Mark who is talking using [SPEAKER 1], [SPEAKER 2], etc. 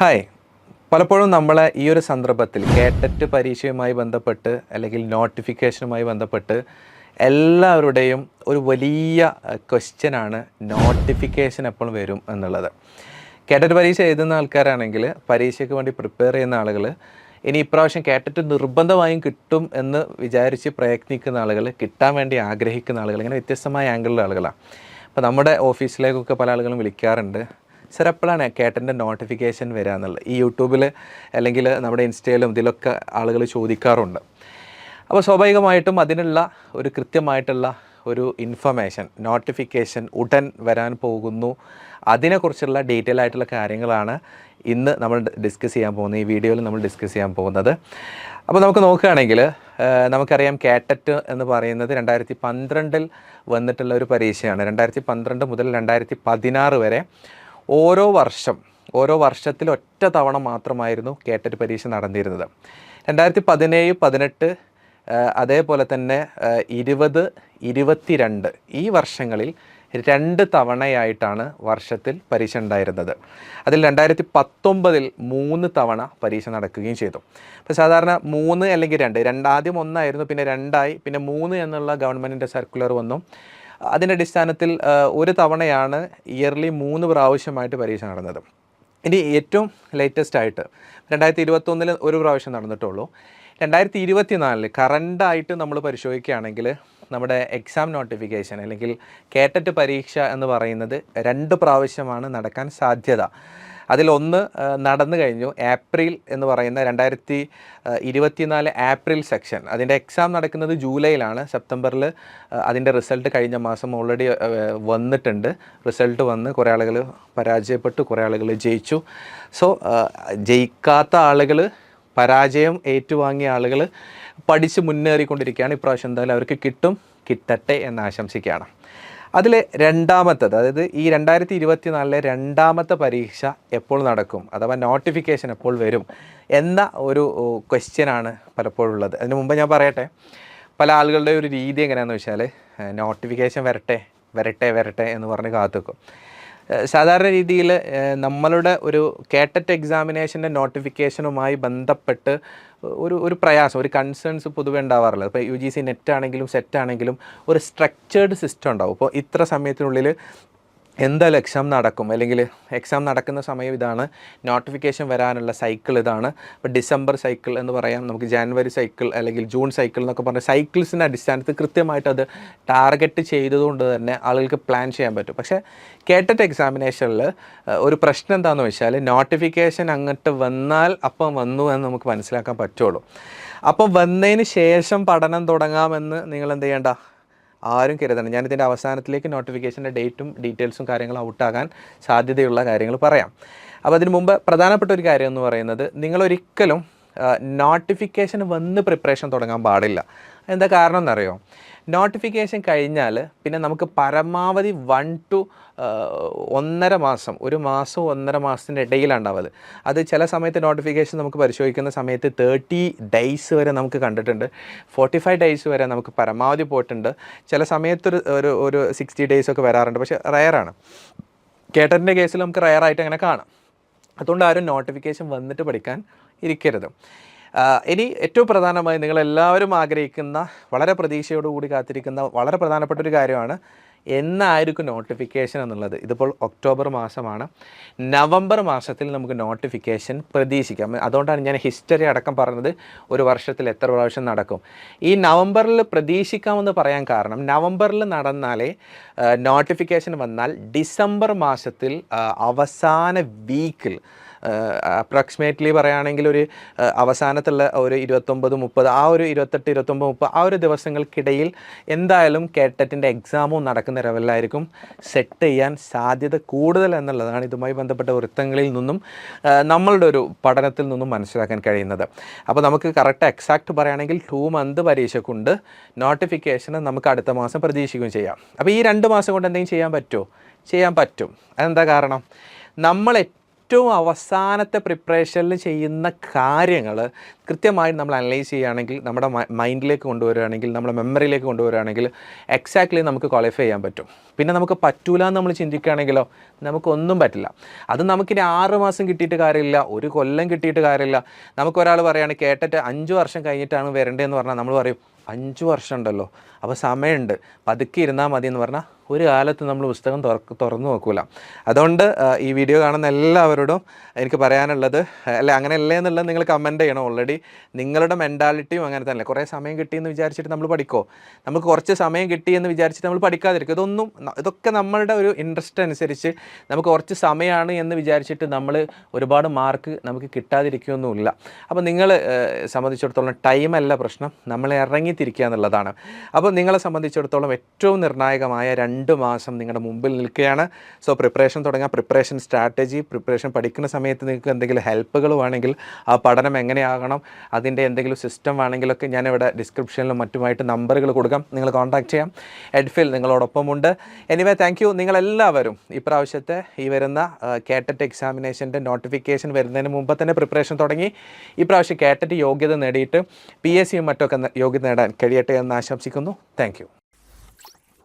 [SPEAKER 1] Hi പലപ്പോഴും നമ്മളെ ഈ ഒരു സന്ദർഭത്തിൽ കേട്ടറ്റ് പരീക്ഷയുമായി ബന്ധപ്പെട്ട് അല്ലെങ്കിൽ നോട്ടിഫിക്കേഷനുമായി ബന്ധപ്പെട്ട് എല്ലാവരുടെയും ഒരു വലിയ ക്വസ്റ്റ്യനാണ് നോട്ടിഫിക്കേഷൻ എപ്പോൾ വരും എന്നുള്ളത്. കേട്ടറ്റ് പരീക്ഷ എഴുതുന്ന ആൾക്കാരാണെങ്കിൽ പരീക്ഷയ്ക്ക് വേണ്ടി പ്രിപ്പയർ ചെയ്യുന്ന ആളുകൾ ഇനി ഇപ്രാവശ്യം കേട്ടിട്ട് നിർബന്ധമായും കിട്ടും എന്ന് വിചാരിച്ച് പ്രയത്നിക്കുന്ന ആളുകൾ കിട്ടാൻ വേണ്ടി ആഗ്രഹിക്കുന്ന ആളുകൾ ഇങ്ങനെ വ്യത്യസ്തമായ ആംഗിളിലുള്ള ആളുകളാണ്. അപ്പോൾ നമ്മുടെ ഓഫീസിലേക്കൊക്കെ പല ആളുകളും വിളിക്കാറുണ്ട്. സർ എപ്പോഴാണ് കേട്ടന്റെ നോട്ടിഫിക്കേഷൻ വരിക എന്നുള്ളത്? ഈ യൂട്യൂബിൽ അല്ലെങ്കിൽ നമ്മുടെ ഇൻസ്റ്റയിലും ഇതിലൊക്കെ ആളുകൾ ചോദിക്കാറുണ്ട്. അപ്പോൾ സ്വാഭാവികമായിട്ടും അതിനുള്ള ഒരു കൃത്യമായിട്ടുള്ള ഒരു ഇൻഫർമേഷൻ നോട്ടിഫിക്കേഷൻ ഉടൻ വരാൻ പോകുന്നു. അതിനെക്കുറിച്ചുള്ള ഡീറ്റെയിൽ ആയിട്ടുള്ള കാര്യങ്ങളാണ് ഇന്ന് നമ്മൾ ഡിസ്കസ് ചെയ്യാൻ പോകുന്നത്. ഈ വീഡിയോയിൽ നമ്മൾ ഡിസ്കസ് ചെയ്യാൻ പോകുന്നത്. അപ്പോൾ നമുക്ക് നോക്കുകയാണെങ്കിൽ നമുക്കറിയാം കാറ്ററ്റ് എന്ന് പറയുന്നത് രണ്ടായിരത്തി പന്ത്രണ്ടിൽ വന്നിട്ടുള്ള ഒരു പരീക്ഷയാണ്. രണ്ടായിരത്തി പന്ത്രണ്ട് മുതൽ രണ്ടായിരത്തി പതിനാറ് വരെ ഓരോ വർഷം ഓരോ വർഷത്തിൽ ഒറ്റ തവണ മാത്രമായിരുന്നു കേട്ടറ്റ് പരീക്ഷ നടന്നിരുന്നത്. രണ്ടായിരത്തി പതിനേഴ് പതിനെട്ട് അതേപോലെ തന്നെ ഇരുപത് ഇരുപത്തിരണ്ട് ഈ വർഷങ്ങളിൽ രണ്ട് തവണയായിട്ടാണ് വർഷത്തിൽ പരീക്ഷ ഉണ്ടായിരുന്നത്. അതിൽ രണ്ടായിരത്തി പത്തൊമ്പതിൽ മൂന്ന് തവണ പരീക്ഷ നടക്കുകയും ചെയ്തു. അപ്പോൾ സാധാരണ മൂന്ന് അല്ലെങ്കിൽ രണ്ട് രണ്ടാദ്യം ഒന്നായിരുന്നു പിന്നെ രണ്ടായി പിന്നെ മൂന്ന് എന്നുള്ള ഗവൺമെന്റിന്റെ സർക്കുലർ വന്നു. അതിന്റെ അടിസ്ഥാനത്തിൽ ഒരു തവണയാണ് ഇയർലി മൂന്ന് പ്രാവശ്യമായിട്ട് പരീക്ഷ നടന്നത്. ഇനി ഏറ്റവും ലേറ്റസ്റ്റ് ആയിട്ട് രണ്ടായിരത്തി ഇരുപത്തൊന്നിൽ ഒരു പ്രാവശ്യം നടന്നിട്ടുള്ളൂ. രണ്ടായിരത്തി ഇരുപത്തി നാലിൽ കറണ്ടായിട്ട് നമ്മൾ പരിശോധിക്കുകയാണെങ്കിൽ നമ്മുടെ എക്സാം നോട്ടിഫിക്കേഷൻ അല്ലെങ്കിൽ കേട്ടറ്റ് പരീക്ഷ എന്ന് പറയുന്നത് രണ്ട് പ്രാവശ്യമാണ് നടക്കാൻ സാധ്യത. അതിലൊന്ന് നടന്നു കഴിഞ്ഞു. ഏപ്രിൽ എന്ന് പറയുന്ന രണ്ടായിരത്തി ഇരുപത്തിനാല് ഏപ്രിൽ സെക്ഷൻ. അതിന്റെ എക്സാം നടക്കുന്നത് ജൂലൈയിലാണ്. സെപ്റ്റംബറിൽ അതിന്റെ റിസൾട്ട് കഴിഞ്ഞ മാസം ഓൾറെഡി വന്നിട്ടുണ്ട്. റിസൾട്ട് വന്ന് കുറേ ആളുകൾ പരാജയപ്പെട്ടു കുറേ ആളുകൾ ജയിച്ചു. സോ ജയിക്കാത്ത ആളുകൾ പരാജയം ഏറ്റുവാങ്ങിയ ആളുകൾ പഠിച്ച് മുന്നേറിക്കൊണ്ടിരിക്കുകയാണ്. ഇപ്രാവശ്യം എന്തായാലും അവർക്ക് കിട്ടും. കിട്ടട്ടെ എന്ന് ആശംസിക്കുകയാണ്. അതിൽ രണ്ടാമത്തത് അതായത് ഈ രണ്ടായിരത്തി ഇരുപത്തി നാലിലെ രണ്ടാമത്തെ പരീക്ഷ എപ്പോൾ നടക്കും അഥവാ നോട്ടിഫിക്കേഷൻ എപ്പോൾ വരും എന്ന ഒരു ക്വസ്റ്റ്യനാണ് പലപ്പോഴും ഉള്ളത്. അതിന് മുമ്പ് ഞാൻ പറയട്ടെ പല ആളുകളുടെ ഒരു രീതി എങ്ങനെയാണെന്ന് വെച്ചാൽ നോട്ടിഫിക്കേഷൻ വരട്ടെ വരട്ടെ വരട്ടെ എന്ന് പറഞ്ഞ് കാത്തുക്കും സാധാരണ രീതിയിൽ നമ്മളുടെ ഒരു കേട്ടറ്റ് എക്സാമിനേഷന്റെ നോട്ടിഫിക്കേഷനുമായി ബന്ധപ്പെട്ട് ഒരു ഒരു പ്രയാസം ഒരു കൺസേൺസ് പൊതുവെ ഉണ്ടാവാറില്ല. ഇപ്പോൾ യു ജി സി നെറ്റ് ആണെങ്കിലും സെറ്റ് ആണെങ്കിലും ഒരു സ്ട്രക്ചേർഡ് സിസ്റ്റം ഉണ്ടാവും. ഇപ്പോൾ ഇത്ര സമയത്തിനുള്ളിൽ എന്തായാലും എക്സാം നടക്കും? അല്ലെങ്കിൽ എക്സാം നടക്കുന്ന സമയം ഇതാണ്. നോട്ടിഫിക്കേഷൻ വരാനുള്ള സൈക്കിൾ ഇതാണ്. ഇപ്പോൾ ഡിസംബർ സൈക്കിൾ എന്ന് പറയാം. നമുക്ക് ജാനുവരി സൈക്കിൾ അല്ലെങ്കിൽ ജൂൺ സൈക്കിൾ എന്നൊക്കെ പറഞ്ഞ സൈക്കിൾസിന്റെ അടിസ്ഥാനത്തിൽ കൃത്യമായിട്ട് അത് ടാർഗറ്റ് ചെയ്തതുകൊണ്ട് തന്നെ ആളുകൾക്ക് പ്ലാൻ ചെയ്യാൻ പറ്റും. പക്ഷേ കേട്ടിട്ട് എക്സാമിനേഷനിൽ ഒരു പ്രശ്നം എന്താണെന്ന് വെച്ചാൽ നോട്ടിഫിക്കേഷൻ അങ്ങോട്ട് വന്നാൽ അപ്പം വന്നു എന്ന് നമുക്ക് മനസ്സിലാക്കാൻ പറ്റുള്ളൂ. അപ്പം വന്നതിന് ശേഷം പഠനം തുടങ്ങാമെന്ന് നിങ്ങൾ എന്ത് ചെയ്യേണ്ട? ആരും കരുതണം ഞാനിതിന്റെ അവസാനത്തിലേക്ക് നോട്ടിഫിക്കേഷന്റെ ഡേറ്റും ഡീറ്റെയിൽസും കാര്യങ്ങളും ഔട്ടാകാൻ സാധ്യതയുള്ള കാര്യങ്ങൾ പറയാം. അപ്പോൾ അതിന് മുമ്പ് പ്രധാനപ്പെട്ട ഒരു കാര്യം എന്ന് പറയുന്നത് നിങ്ങളൊരിക്കലും നോട്ടിഫിക്കേഷൻ വന്ന് പ്രിപ്പറേഷൻ തുടങ്ങാൻ പാടില്ല. എന്താ കാരണം എന്നറിയോ നോട്ടിഫിക്കേഷൻ കഴിഞ്ഞാൽ പിന്നെ നമുക്ക് പരമാവധി വൺ ടു ഒന്നര മാസം ഒരു മാസം ഒന്നര മാസത്തിന്റെ ഇടയിലാണ് അത് ചില സമയത്ത് നോട്ടിഫിക്കേഷൻ നമുക്ക് പരിശോധിക്കുന്ന സമയത്ത് തേർട്ടി ഡേയ്സ് വരെ നമുക്ക് കണ്ടിട്ടുണ്ട്. ഫോർട്ടി ഫൈവ് ഡേയ്സ് വരെ നമുക്ക് പരമാവധി പോയിട്ടുണ്ട്. ചില സമയത്തൊരു ഒരു ഒരു സിക്സ്റ്റി ഡേയ്സ് ഒക്കെ വരാറുണ്ട്. പക്ഷേ റയറാണ് കേട്ടറിന്റെ കേസിൽ നമുക്ക് റയറായിട്ട് അങ്ങനെ കാണാം. അതുകൊണ്ട് ആരും നോട്ടിഫിക്കേഷൻ വന്നിട്ട് പഠിക്കാൻ ഇരിക്കരുത്. ഇനി ഏറ്റവും പ്രധാനമായി നിങ്ങളെല്ലാവരും ആഗ്രഹിക്കുന്ന വളരെ പ്രതീക്ഷയോടുകൂടി കാത്തിരിക്കുന്ന വളരെ പ്രധാനപ്പെട്ട ഒരു കാര്യമാണ് എന്നായിരിക്കും നോട്ടിഫിക്കേഷൻ എന്നുള്ളത്. ഇതിപ്പോൾ ഒക്ടോബർ മാസമാണ്. നവംബർ മാസത്തിൽ നമുക്ക് നോട്ടിഫിക്കേഷൻ പ്രതീക്ഷിക്കാം. അതുകൊണ്ടാണ് ഞാൻ ഹിസ്റ്ററി അടക്കം പറഞ്ഞത് ഒരു വർഷത്തിൽ എത്ര പ്രാവശ്യം നടക്കും. ഈ നവംബറിൽ പ്രതീക്ഷിക്കാമെന്ന് പറയാൻ കാരണം നവംബറിൽ നടന്നാലേ നോട്ടിഫിക്കേഷൻ വന്നാൽ ഡിസംബർ മാസത്തിൽ അവസാന വീക്കിൽ അപ്രോക്സിമേറ്റ്ലി പറയുകയാണെങ്കിൽ ഒരു അവസാനത്തുള്ള ഒരു ഇരുപത്തൊമ്പത് മുപ്പത് ആ ഒരു ഇരുപത്തെട്ട് ഇരുപത്തൊമ്പത് മുപ്പത് ആ ഒരു ദിവസങ്ങൾക്കിടയിൽ എന്തായാലും കേട്ടറ്റിന്റെ എക്സാമും നടക്കുന്ന ലെവലിലായിരിക്കും സെറ്റ് ചെയ്യാൻ സാധ്യത കൂടുതൽ എന്നുള്ളതാണ് ഇതുമായി ബന്ധപ്പെട്ട വൃത്തങ്ങളിൽ നിന്നും നമ്മളുടെ ഒരു പഠനത്തിൽ നിന്നും മനസ്സിലാക്കാൻ കഴിയുന്നത്. അപ്പോൾ നമുക്ക് കറക്റ്റ് എക്സാക്റ്റ് പറയുകയാണെങ്കിൽ ടു മന്ത് പരീക്ഷക്കുണ്ട്. നോട്ടിഫിക്കേഷന് നമുക്ക് അടുത്ത മാസം പ്രതീക്ഷിക്കുകയും ചെയ്യാം. അപ്പോൾ ഈ രണ്ട് മാസം കൊണ്ട് എന്തെങ്കിലും ചെയ്യാൻ പറ്റുമോ? ചെയ്യാൻ പറ്റും. അതെന്താ കാരണം? നമ്മൾ ഏറ്റവും അവസാനത്തെ പ്രിപ്പറേഷനിൽ ചെയ്യുന്ന കാര്യങ്ങൾ കൃത്യമായി നമ്മൾ അനലൈസ് ചെയ്യുകയാണെങ്കിൽ നമ്മുടെ മൈൻഡിലേക്ക് കൊണ്ടുവരികയാണെങ്കിൽ നമ്മുടെ മെമ്മറിയിലേക്ക് കൊണ്ടുവരികയാണെങ്കിൽ എക്സാക്ട്ലി നമുക്ക് ക്വാളിഫൈ ചെയ്യാൻ പറ്റും. പിന്നെ നമുക്ക് പറ്റൂല എന്ന് നമ്മൾ ചിന്തിക്കുകയാണെങ്കിലോ നമുക്കൊന്നും പറ്റില്ല. അത് നമുക്കിനി ആറ് മാസം കിട്ടിയിട്ട് കാര്യമില്ല ഒരു കൊല്ലം കിട്ടിയിട്ട് കാര്യമില്ല. നമുക്ക് ഒരാൾ പറയുകയാണ് കേട്ടിട്ട് അഞ്ച് വർഷം കഴിഞ്ഞിട്ടാണ് വരേണ്ടതെന്ന് പറഞ്ഞാൽ നമ്മൾ പറയും അഞ്ച് വർഷം ഉണ്ടല്ലോ അപ്പോൾ സമയമുണ്ട് പതുക്കെ ഇരുന്നാൽ മതി എന്ന് പറഞ്ഞാൽ ഒരു കാലത്ത് നമ്മൾ പുസ്തകം തുറക്ക് തുറന്നു നോക്കൂല. അതുകൊണ്ട് ഈ വീഡിയോ കാണുന്ന എല്ലാവരോടും എനിക്ക് പറയാനുള്ളത് അല്ല അങ്ങനെയല്ലേ എന്നുള്ളത് നിങ്ങൾ കമന്റ് ചെയ്യണം. ഓൾറെഡി നിങ്ങളുടെ മെന്റാലിറ്റിയും അങ്ങനെ തന്നെ കുറേ സമയം കിട്ടിയെന്ന് വിചാരിച്ചിട്ട് നമ്മൾ പഠിക്കോ നമുക്ക് കുറച്ച് സമയം കിട്ടിയെന്ന് വിചാരിച്ചിട്ട് നമ്മൾ പഠിക്കാതിരിക്കും ഇതൊന്നും ഇതൊക്കെ നമ്മളുടെ ഒരു ഇൻട്രസ്റ്റ് അനുസരിച്ച് നമുക്ക് കുറച്ച് സമയമാണ് എന്ന് വിചാരിച്ചിട്ട് നമ്മൾ ഒരുപാട് മാർക്ക് നമുക്ക് കിട്ടാതിരിക്കുകയൊന്നുമില്ല അപ്പോൾ നിങ്ങൾ സംബന്ധിച്ചിടത്തോളം ടൈമല്ല പ്രശ്നം. നമ്മൾ ഇറങ്ങിത്തിരിക്കുക എന്നുള്ളതാണ്. അപ്പോൾ നിങ്ങളെ സംബന്ധിച്ചിടത്തോളം ഏറ്റവും നിർണായകമായ രണ്ട് മാസം നിങ്ങളുടെ മുമ്പിൽ നിൽക്കുകയാണ്. സോ പ്രിപ്പറേഷൻ തുടങ്ങാം. പ്രിപ്പറേഷൻ സ്ട്രാറ്റജി പ്രിപ്പറേഷൻ പഠിക്കുന്ന സമയത്ത് നിങ്ങൾക്ക് എന്തെങ്കിലും ഹെൽപ്പുകൾ വേണമെങ്കിൽ ആ പഠനം എങ്ങനെയാകണം അതിന്റെ എന്തെങ്കിലും സിസ്റ്റം വേണമെങ്കിലൊക്കെ ഞാനിവിടെ ഡിസ്ക്രിപ്ഷനിലും മറ്റുമായിട്ട് നമ്പറുകൾ കൊടുക്കാം. നിങ്ങൾ കോൺടാക്ട് ചെയ്യാം. എഡ്ഫിൽ നിങ്ങളോടൊപ്പമുണ്ട്. എനിവേ താങ്ക് യു നിങ്ങളെല്ലാവരും ഇപ്രാവശ്യത്തെ ഈ വരുന്ന കേട്ടറ്റ് എക്സാമിനേഷന്റെ നോട്ടിഫിക്കേഷൻ വരുന്നതിന് മുമ്പ് തന്നെ പ്രിപ്പറേഷൻ തുടങ്ങി. ഇപ്രാവശ്യം കേട്ടറ്റ് യോഗ്യത നേടിയിട്ട് പി എസ് സിയും മറ്റൊക്കെ യോഗ്യത നേടാൻ കഴിയട്ടെ എന്ന് ആശംസിക്കുന്നു. താങ്ക്